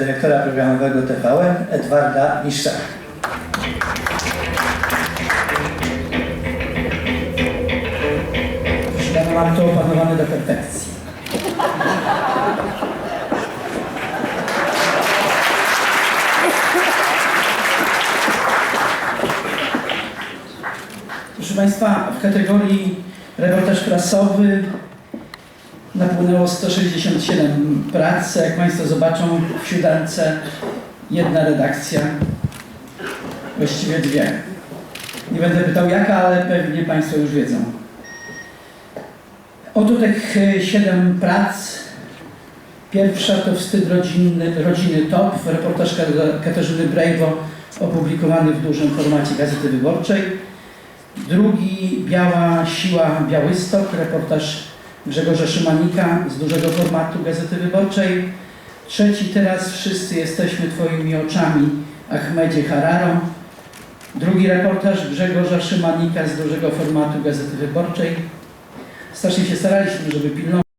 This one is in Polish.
dyrektora programowego TVN Edwarda Miszczaka. Mam to opanowane do perfekcji. Proszę Państwa, w kategorii reportaż prasowy napłynęło 167 prac. Jak Państwo zobaczą w siódemce jedna redakcja, właściwie dwie. Nie będę pytał jaka, ale pewnie Państwo już wiedzą. Oto tych e, siedem prac. Pierwsza to wstyd rodzinny, rodziny TOP, reportaż Ka- Katarzyny Brejwo opublikowany w dużym formacie Gazety Wyborczej. Drugi Biała Siła Białystok, reportaż Grzegorza Szymanika z dużego formatu Gazety Wyborczej. Trzeci Teraz wszyscy jesteśmy Twoimi oczami Ahmedzie Hararo. Drugi reportaż Grzegorza Szymanika z dużego formatu Gazety Wyborczej. Strasznie się staraliśmy, żeby pilnować